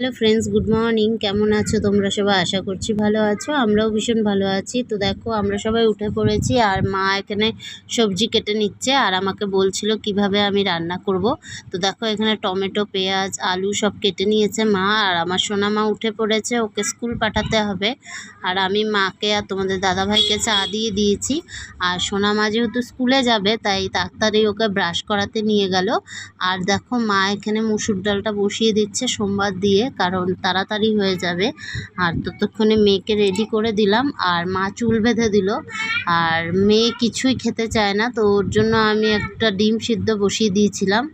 Hello friends good morning কেমন আছো তোমরা সবাই? আশা করছি ভালো আছো, আমরাও ভীষণ ভালো আছি। তো দেখো, আমরা সবাই উঠে পড়েছি আর মা এখানে সবজি কেটে নিচ্ছে আর আমাকে বলছিল কীভাবে আমি রান্না করব। তো দেখো, এখানে টমেটো, পেঁয়াজ, আলু সব কেটে নিয়েছে মা আর আমার সোনা মা উঠে পড়েছে, ওকে স্কুল পাঠাতে হবে। আর আমি মাকে আর তোমাদের দাদাভাইকে চা দিয়ে দিয়েছি। আর সোনা মা যেহেতু স্কুলে যাবে, তাই তাড়াতাড়ি ওকে ব্রাশ করাতে নিয়ে গেল। আর দেখো, মা এখানে মুসুর ডালটা বসিয়ে দিচ্ছে সোমবার দিয়ে। কারণ তাড়াতাড়ি হয়ে যাবে। আর ততক্ষণে মেয়েকে রেডি করে দিলাম, আর মা চুল বেঁধে দিল। আর মেয়ে কিছুই খেতে চায় না, তো ওর জন্য আমি একটা ডিম সিদ্ধ বসিয়ে দিয়েছিলাম।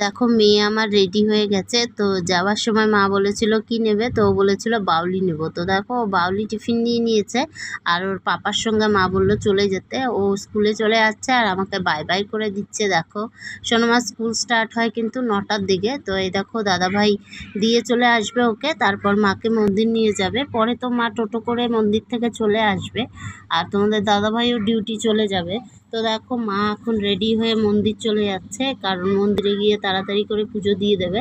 দেখো, মেয়ে আমার রেডি হয়ে গেছে। তো যাওয়ার সময় মা বলেছিল, কি নেবে? তো ও বলেছিল, বাউলি নেব। তো দেখো বাউলি টিফিন নিয়ে নিয়েছে। আর ওর পাপার সঙ্গে মা বলল, চলে যেতে। ও স্কুলে চলে যাচ্ছে আর আমাকে বাই বাই করে দিচ্ছে, দেখো। সোনামা স্কুল স্টার্ট হয় কিন্তু নটার দিকে। তো এই দেখো, দাদাভাই দিয়ে চলে আসবে ওকে। তারপর মাকে মন্দির নিয়ে যাবে। পরে তো মা টোটো করে মন্দির থেকে চলে আসবে। আর তোমাদের দাদাভাইও ডিউটি চলে যাবে। তো দেখো মা এখন রেডি হয়ে মন্দির চলে যাচ্ছে, কারণ মন্দিরে গিয়ে তাড়াতাড়ি করে পুজো দিয়ে দেবে।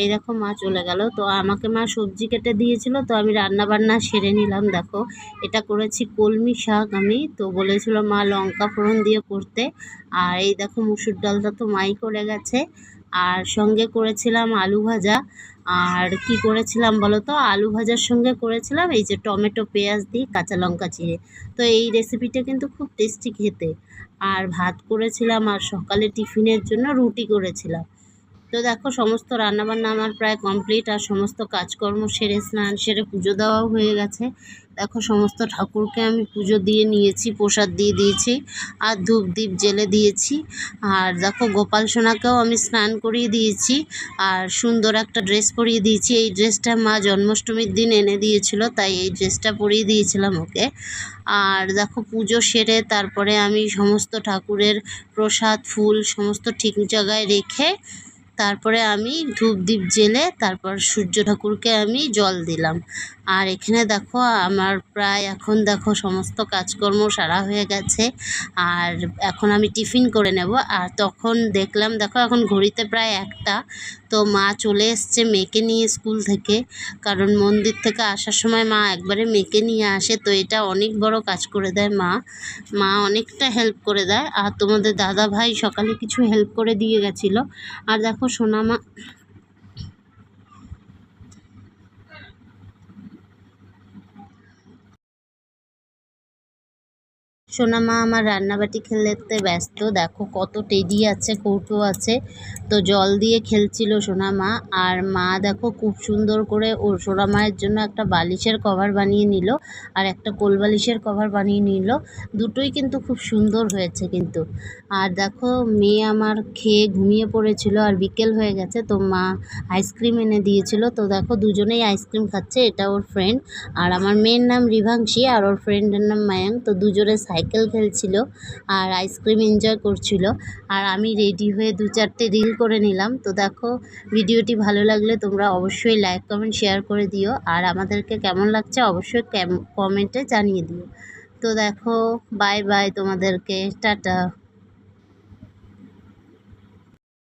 এই দেখো মা চলে গেল। তো আমাকে মা সবজি কেটে দিয়েছিল, তো আমি রান্না বান্না সেরে নিলাম। দেখো, এটা করেছি কলমি শাক আমি। তো বলেছিল মা লঙ্কা ফোড়ন দিয়ে করতে। আর এই দেখো মুসুর ডালটা তো মাই করে গেছে। আর সঙ্গে করেছিলাম আলু ভাজা। আর কি করেছিলাম বলো তো আলু ভাজার সঙ্গে করেছিলাম এই যে টমেটো, পেঁয়াজ দিয়ে কাঁচা লঙ্কা চিড়ে। তো এই রেসিপিটা কিন্তু খুব টেস্টি খেতে। আর ভাত করেছিলাম আর সকালে টিফিনের জন্য রুটি করেছিলাম। তো দেখো, সমস্ত রান্নাবান্না আমার প্রায় কমপ্লিট আর সমস্ত কাজকর্ম সেরে, স্নান সেরে পুজো দেওয়াও হয়ে গেছে। দেখো, সমস্ত ঠাকুরকে আমি পুজো দিয়ে নিয়েছি, প্রসাদ দিয়ে দিয়েছি, আর ধূপ দ্বীপ জেলে দিয়েছি। আর দেখো, গোপাল সোনাকেও আমি স্নান করিয়ে দিয়েছি, আর সুন্দর একটা ড্রেস পরিয়ে দিয়েছি। এই ড্রেসটা মা জন্মাষ্টমীর দিন এনে দিয়েছিল, তাই এই ড্রেসটা পরিয়ে দিয়েছিলাম ওকে। আর দেখো, পুজো সেরে তারপরে আমি সমস্ত ঠাকুরের প্রসাদ, ফুল, সমস্ত ঠিক জায়গায় রেখে তারপরে আমি ধূপ দীপ জেলে তারপর সূর্য ঠাকুরকে আমি জল দিলাম। আর এখানে দেখো, আমার প্রায় এখন দেখো সমস্ত কাজকর্ম সারা হয়ে গেছে। আর এখন আমি টিফিন করে নেব। আর তখন দেখলাম, দেখো এখন ঘড়িতে প্রায় একটা। তো মা চলে এসছে মেয়েকে নিয়ে স্কুল থেকে। কারণ মন্দির থেকে আসার সময় মা একবারে মেয়েকে নিয়ে আসে। তো এটা অনেক বড় কাজ করে দেয় মা। মা অনেকটা হেল্প করে দেয়। আর তোমাদের দাদা ভাই সকালে কিছু হেল্প করে দিয়ে গেছিল। আর দেখো সোনা সোনামা আমার রান্নাবাটি খেলতে ব্যস্ত। দেখো কত টেডি আছে, কৌটো আছে। তো জল দিয়ে খেলছিল সোনামা আর মা দেখো খুব সুন্দর করে ও সোনামায়ের জন্য একটা বালিশের কভার বানিয়ে নিল আর একটা কোল বালিশের কভার বানিয়ে নিল। দুটোই কিন্তু খুব সুন্দর হয়েছে কিন্তু। আর দেখো মেয়ে আমার খেয়ে ঘুমিয়ে পড়েছিল আর বিকেল হয়ে গেছে। তো মা আইসক্রিম এনে দিয়েছিল। তো দেখো দুজনেই আইসক্রিম খাচ্ছে, এটা ওর ফ্রেন্ড আর আমার মেয়ের নাম রিভাংশী আর ওর ফ্রেন্ডের নাম মায়াং। তো দুজনে সাইকেল খেলছিল আর আইসক্রিম এনজয় করছিল। আর আমি রেডি হয়ে দু চারটে রিল করে নিলাম। তো দেখো, ভিডিওটি ভালো লাগলে তোমরা অবশ্যই লাইক কমেন্ট শেয়ার করে দিও। আর আমাদেরকে কেমন লাগছে অবশ্যই কমেন্টে জানিয়ে দিও। তো দেখো বাই বাই তোমাদেরকে। টাটা।